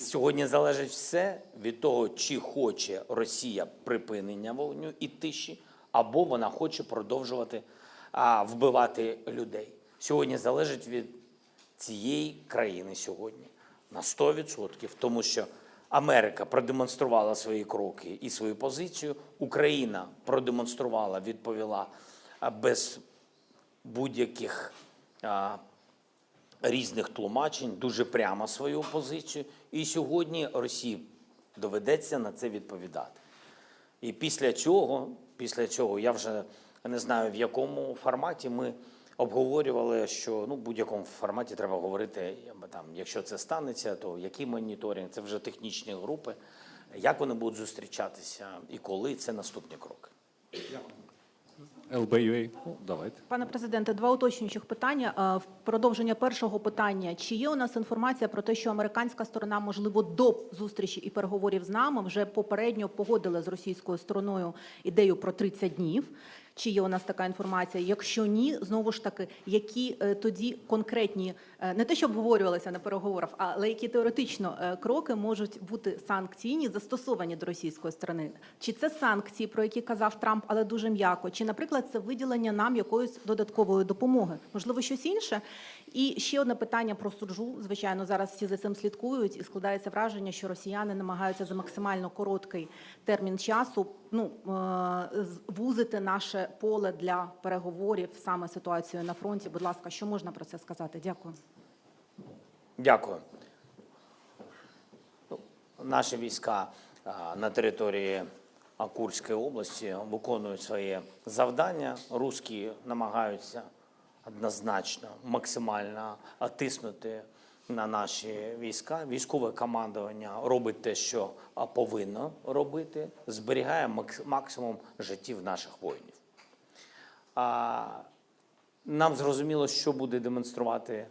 Сьогодні залежить все від того, чи хоче Росія припинення вогню і тиші, або вона хоче продовжувати а, вбивати людей. Сьогодні залежить від цієї країни сьогодні на 100%, тому що Америка продемонструвала свої кроки і свою позицію. Україна продемонструвала, відповіла без будь-яких різних тлумачень, дуже прямо свою позицію. І сьогодні Росії доведеться на це відповідати. І після цього, після цього, я вже не знаю в якому форматі ми обговорювали, що ну в будь-якому форматі треба говорити, там, якщо це станеться, то який моніторинг, це вже технічні групи, як вони будуть зустрічатися і коли це наступні кроки. ЛБЮА. Ну, давайте. Пане президенте, два уточнюючих питання. Е, В продовження першого питання: чи є у нас інформація про те, що американська сторона, можливо, до зустрічі і переговорів з нами вже попередньо погодила з російською стороною ідею про 30 днів? Чи є у нас така інформація? Якщо ні, знову ж таки, які е, тоді конкретні е, не те, що обговорювалися на переговорах, але які теоретично е, кроки можуть бути санкційні, застосовані до російської сторони? Чи це санкції, про які казав Трамп, але дуже м'яко? Чи, наприклад, це виділення нам якоїсь додаткової допомоги? Можливо, щось інше? І ще одне питання про суджу. Звичайно, зараз всі за цим слідкують, і складається враження, що росіяни намагаються за максимально короткий термін часу ну е, з- вузити наше поле для переговорів саме ситуацією на фронті. Будь ласка, що можна про це сказати? Дякую. Дякую. Ну, Наші війська на території а, Курської області виконують своє завдання. Руські намагаються однозначно, максимально тиснути на наші війська. Військове командування робить те, що повинно робити, зберігає максимум життів наших воїнів. Нам зрозуміло, що буде демонструвати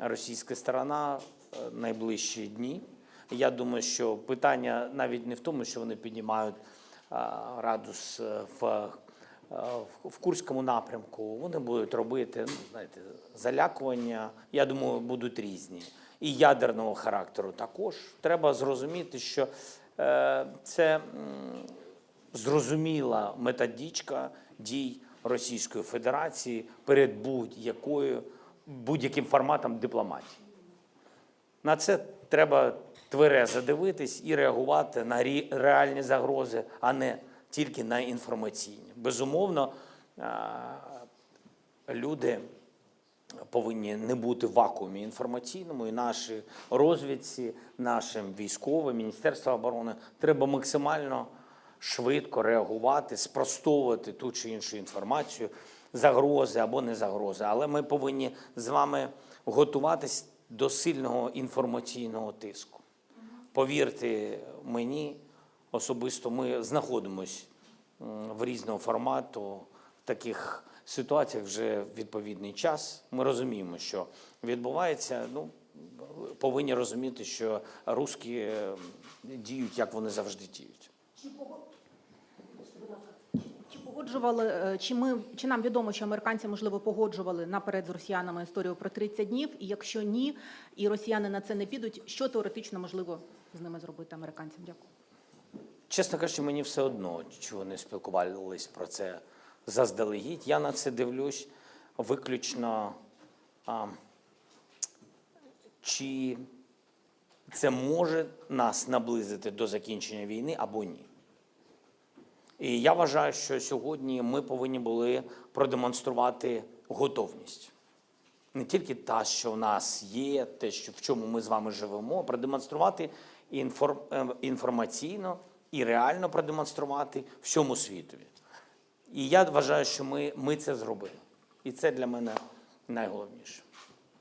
російська сторона е, найближчі дні. Я думаю, що питання навіть не в тому, що вони піднімають градус е, в, в- в Курському напрямку. Вони будуть робити, ну, знаєте, залякування. Я думаю, будуть різні. І ядерного характеру також. Треба зрозуміти, що е, це зрозуміла методичка дій Російської Федерації перед будь-якою будь-яким форматом дипломатії. На це треба тверезо дивитись і реагувати на реальні загрози, а не тільки на інформаційні. Безумовно, люди повинні не бути в вакуумі інформаційному, і наші розвідці, нашим військовим, Міністерство оборони треба максимально швидко реагувати, спростовувати ту чи іншу інформацію, загрози або не загрози. Але ми повинні з вами готуватись до сильного інформаційного тиску. Повірте мені, особисто ми знаходимось в різного формату в таких ситуаціях вже відповідний час. Ми розуміємо, що відбувається. Ну повинні розуміти, що русські е, діють, як вони завжди діють. Чи погоджували, е, чи ми чи нам відомо, що американці можливо погоджували наперед з росіянами історію про 30 днів? І якщо ні, і росіяни на це не підуть, що теоретично можливо з ними зробити американцям? Дякую. Чесно кажучи, мені все одно, чи вони спілкувались про це заздалегідь. Я на це дивлюсь виключно, а, чи це може нас наблизити до закінчення війни або ні. І я вважаю, що сьогодні ми повинні були продемонструвати готовність. Не тільки та, що в нас є, те, що в чому ми з вами живемо, а продемонструвати інформ, е, інформаційно і реально продемонструвати всьому світові. І я вважаю, що ми, ми це зробили. І це для мене найголовніше.